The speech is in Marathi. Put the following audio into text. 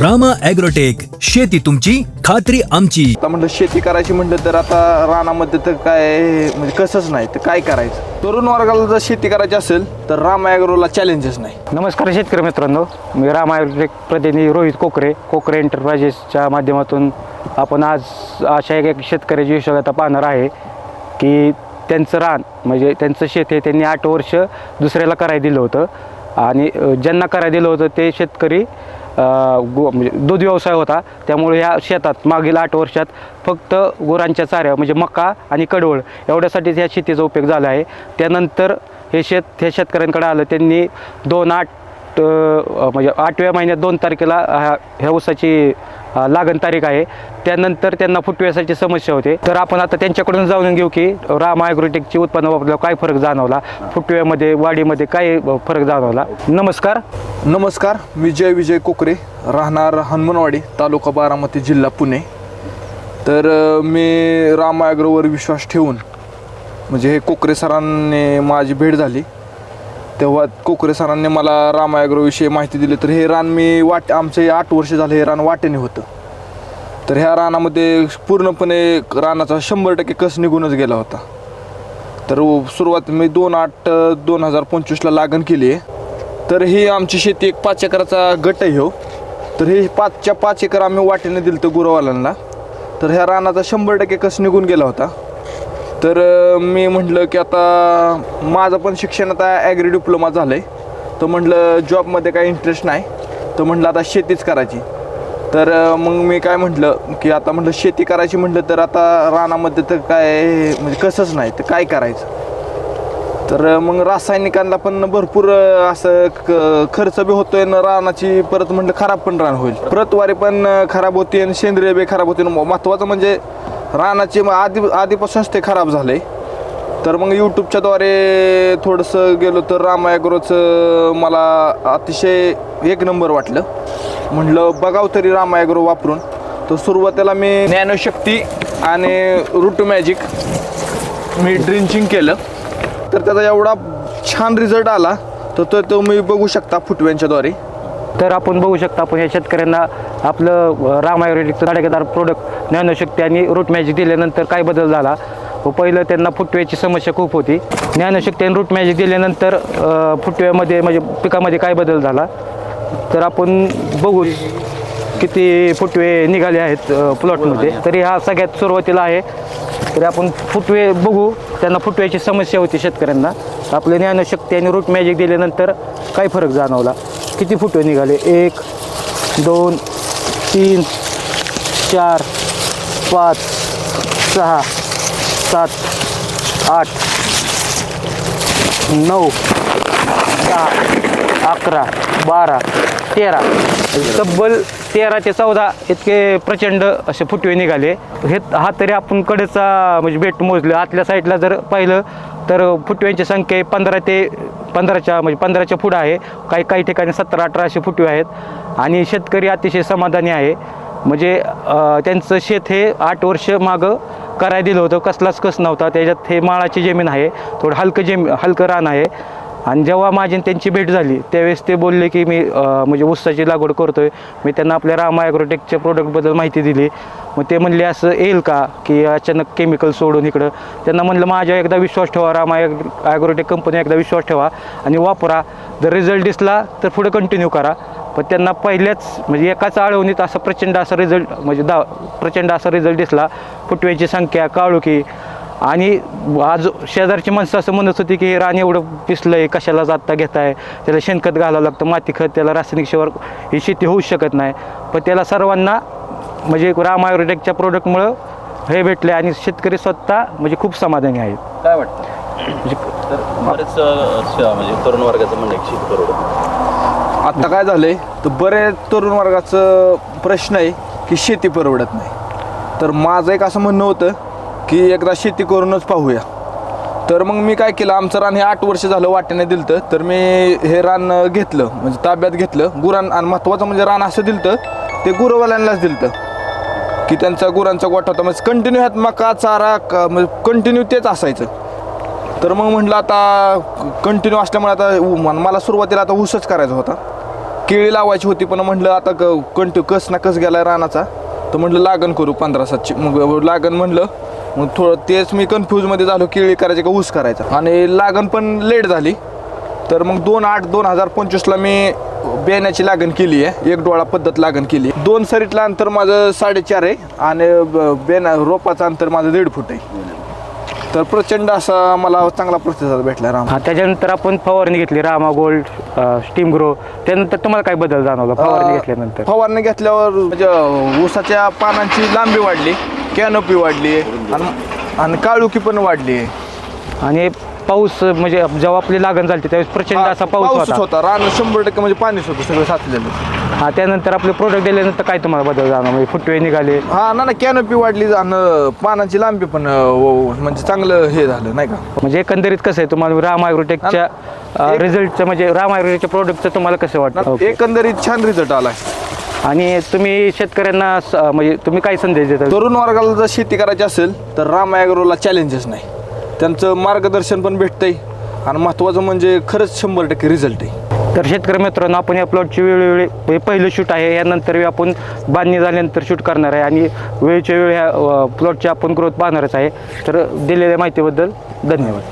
रामा ॲग्रोटेक शेती तुमची खात्री आमची. आता म्हटलं शेती करायची म्हटलं तर आता रानामध्ये तर काय म्हणजे कसंच नाही तर काय करायचं? तरुण वर्गाला जर शेती करायची असेल तर राम ॲग्रोला चॅलेंजेस नाही. नमस्कार शेतकरी मित्रांनो मी राम आयुर्वेदिक प्रतिनिधी रोहित कोकरे कोकरे एंटरप्राइजेसच्या माध्यमातून आपण आज अशा एक शेतकऱ्याची विषयता पाहणार आहे की त्यांचं रान म्हणजे त्यांचं शेत हे त्यांनी आठ वर्ष दुसऱ्याला करायला दिलं होतं. आणि ज्यांना करायला दिलं होतं ते शेतकरी गो म्हणजे दूध व्यवसाय होता त्यामुळे ह्या शेतात मागील आठ वर्षात फक्त गुरांच्या चाऱ्या म्हणजे मका आणि कडवळ एवढ्यासाठीच ह्या शेतीचा उपयोग झाला आहे. त्यानंतर हे शेत हे शेतकऱ्यांकडे आलं. त्यांनी दोन आठ म्हणजे आठव्या महिन्यात दोन तारखेला ह्या ह्या ऊसाची लागण तारीख आहे. त्यानंतर त्यांना फुटव्यासाठी समस्या होते. तर आपण आता त्यांच्याकडून जाणून घेऊ की राम ॲग्रोटेकची उत्पन्न वापरल्यावर काय फरक जाणवला? फुटव्यामध्ये वाढीमध्ये काय फरक जाणवला? नमस्कार. नमस्कार मी जय विजय कोकरे राहणार हनुमानवाडी तालुका बारामती जिल्हा पुणे. तर मी राम ॲग्रोवर विश्वास ठेवून म्हणजे हे कोकरे सरांनी माझी भेट झाली. तेव्हा कोकरे सरांनी मला रामायग्रोविषयी माहिती दिली. तर हे रान मी वाट आमचे आठ वर्ष झाले हे रान वाटेने होतं. तर ह्या रानामध्ये पूर्णपणे रानाचा शंभर टक्के कस निघूनच गेला होता. तर सुरुवात मी दोन आठ दोन हजार पंचवीसला लागण केली आहे. तर ही आमची शेती एक पाच एकराचा गट आहे हो. तर हे पाचच्या पाच एकर आम्ही वाटेने दिलं होतं गुरुवाल्यांना. तर ह्या रानाचा शंभर टक्के कस निघून गेला होता. तर मी म्हटलं की आता माझं पण शिक्षण आता ॲग्री डिप्लोमा झालं आहे तर म्हटलं जॉबमध्ये काही इंटरेस्ट नाही. तर म्हटलं आता शेतीच करायची. तर मग मी काय म्हटलं की आता म्हटलं शेती करायची म्हटलं तर आता रानामध्ये तर काय म्हणजे कसंच नाही तर काय करायचं? तर मग रासायनिकांना पण भरपूर असं क- खर्च बी होतोय ना रानाची परत म्हटलं खराब पण रान होईल. प्रतवारी पण खराब होती आणि सेंद्रिय बी खराब होती. आणि महत्त्वाचं म्हणजे रानाची मग आधी आधीपासूनच ते खराब झाले. तर मग यूट्यूबच्याद्वारे थोडंसं गेलो तर रामायग्रोचं मला अतिशय एक नंबर वाटलं. म्हटलं बघाव तरी रामायग्रो वापरून. तर सुरुवातीला मी ज्ञानशक्ती आणि रूट मॅजिक मी ड्रिंचिंग केलं. तर त्याचा एवढा छान रिझल्ट आला. तर तो तो मी बघू शकता फुटव्यांच्याद्वारे तर आपण बघू शकता आपण या शेतकऱ्यांना आपलं अ, राम आयुर्वेदिकचं धडाकेदार प्रोडक्ट ज्ञानशक्ती आणि रूट मॅजिक दिल्यानंतर काय बदल झाला? व पहिलं त्यांना फुटव्याची समस्या खूप होती. ज्ञानशक्ती आणि रूट मॅजिक दिल्यानंतर फुटव्यामध्ये म्हणजे पिकामध्ये काय बदल झाला? तर आपण बघू किती फुटवे निघाले आहेत प्लॉटमध्ये तरी हा सगळ्यात सुरुवातीला आहे. तरी आपण फुटवे बघू. त्यांना फुटव्याची समस्या होती शेतकऱ्यांना. आपलं ज्ञानशक्ती आणि रूट मॅजिक दिल्यानंतर काय फरक जाणवला? किती फुटवे निघाले? एक दोन तीन चार पाच सहा सात आठ नऊ दहा अकरा बारा तेरा. तब्बल तेरा ते चौदा इतके प्रचंड असे फुटवे निघाले. हे हा तरी आपण कडेचा म्हणजे बेट मोजले. आतल्या साईडला जर पाहिलं तर फुटव्यांची संख्या आहे पंधरा ते पंधराच्या म्हणजे पंधराच्या पुढं आहे. काही काही ठिकाणी सतरा अठराशे फुटवे आहेत. आणि शेतकरी अतिशय समाधानी आहे. म्हणजे त्यांचं शेत हे आठ वर्ष मागं करायला दिलं होतं. कसलाच कस नव्हता. त्याच्यात हे माळाची जमीन आहे. थोडं हलकं जेम हलकं रान आहे. आणि जेव्हा माझी त्यांची भेट झाली त्यावेळेस ते बोलले की मी म्हणजे ऊसाची लागवड करतोय. मी त्यांना आपल्या रामा ॲग्रोटेकच्या प्रोडक्टबद्दल माहिती दिली. मग ते म्हणले असं येईल का? की अचानक केमिकल सोडून इकडं. त्यांना म्हणलं माझ्या एकदा विश्वास ठेवा रामा ॲग्रोटेक कंपनी एकदा विश्वास ठेवा आणि वापरा. जर रिझल्ट दिसला तर पुढे कंटिन्यू करा. पण त्यांना पहिल्याच म्हणजे एकाच आळवणीत असा प्रचंड असा रिझल्ट म्हणजे दा प्रचंड असा रिझल्ट दिसला. फुटव्याची संख्या काळुकी आणि आज शेजारची माणसं असं म्हणत होती की हे रान एवढं पिसलंय कशाला जाता घेताय? त्याला शेणखत घालावं लागतं माती खत त्याला रासायनिक शिवार ही शेती होऊच शकत नाही. पण त्याला सर्वांना म्हणजे राम आयुर्वेदिकच्या प्रोडक्टमुळं हे भेटले आणि शेतकरी स्वतः म्हणजे खूप समाधानी आहेत. काय वाटतं? म्हणजे बरेच म्हणजे तरुण वर्गाचं म्हणणं आहे आत्ता काय झालंय तर बरेच तरुण वर्गाचं प्रश्न आहे की शेती परवडत नाही. तर माझं एक असं म्हणणं होतं की एकदा शेती करूनच पाहूया. तर मग मी काय केलं आमचं रान हे आठ वर्ष झालं वाट्याने दिलतं. तर मी हे रान घेतलं म्हणजे ताब्यात घेतलं. गुरां आणि महत्त्वाचं म्हणजे रान असं दिलतं ते गुरवाल्यांनाच दिलतं. की त्यांचा गुरांचा गोठा होता. म्हणजे कंटिन्यू ह्यात मका चारा का म्हणजे कंटिन्यू तेच असायचं. तर मग म्हटलं आता कंटिन्यू असल्यामुळे आता उ- मन- मला सुरुवातीला आता ऊसच करायचा होता. केळी लावायची होती पण म्हटलं आता क कंटिन्यू कस ना कस गेला रानाचा. तर म्हटलं लागण करू पंधरा सातची मग लागण म्हणलं मग थोडं तेच मी कन्फ्यूजमध्ये झालो केळी करायची का ऊस करायचा. आणि लागण पण लेट झाली. तर मग दोन आठ दोन हजार पंचवीसला मी बेण्याची लागण केली आहे. एक डोळा पद्धत लागण केली. दोन सरीतलं अंतर माझं साडेचार आहे आणि बेना रोपाचं अंतर माझं दीड फूट आहे. तर प्रचंड असा मला चांगला प्रतिसाद भेटला राम. हा त्याच्यानंतर आपण फवारणी घेतली रामा गोल्ड स्टीम ग्रो. त्यानंतर तुम्हाला काय बदल जाणवला फवारणी घेतल्यानंतर? फवारणी घेतल्यावर म्हणजे ऊसाच्या पानांची लांबी वाढली. कॅनोपी वाढली आणि आणि काळुकी पण वाढली आणि पाऊस म्हणजे जेव्हा आपली लागण झाली त्यावेळेस प्रचंड असा पाऊस पाऊसच होता. होता. रान शंभर टक्के म्हणजे पाणीच होतं सगळं साचलेलं. हा त्यानंतर आपले प्रोडक्ट दिल्यानंतर काय तुम्हाला बदल जाणवला? म्हणजे फुटवे निघाले. हा ना ना कॅनोपी वाढली आणि पानांची लांबी पण अं, व- म्हणजे चांगलं हे झालं नाही का? म्हणजे एकंदरीत कसं आहे तुम्हाला राम ॲग्रोटेकच्या एक- रिझल्टचं म्हणजे राम ॲग्रोटेकच्या प्रोडक्टचं तुम्हाला कसं वाटतं? ओके. एकंदरीत छान रिझल्ट आलाय आणि तुम्ही शेतकऱ्यांना स- म्हणजे तुम्ही काय संदेश देता? तरुण वर्गाला जर शेती करायची असेल तर राम ॲग्रोला चॅलेंजेस नाही. त्यांचं मार्गदर्शन पण भेटतंय आणि महत्त्वाचं म्हणजे खरंच शंभर टक्के रिझल्ट आहे. तर शेतकरी मित्रांनो आपण या प्लॉटची वेळोवेळी हे पहिलं शूट आहे. यानंतर आपण बांधणी झाल्यानंतर शूट करणार आहे. आणि वेळच्या वेळ ह्या प्लॉटची आपण ग्रोथ पाहणारच आहे. तर दिलेल्या माहितीबद्दल धन्यवाद.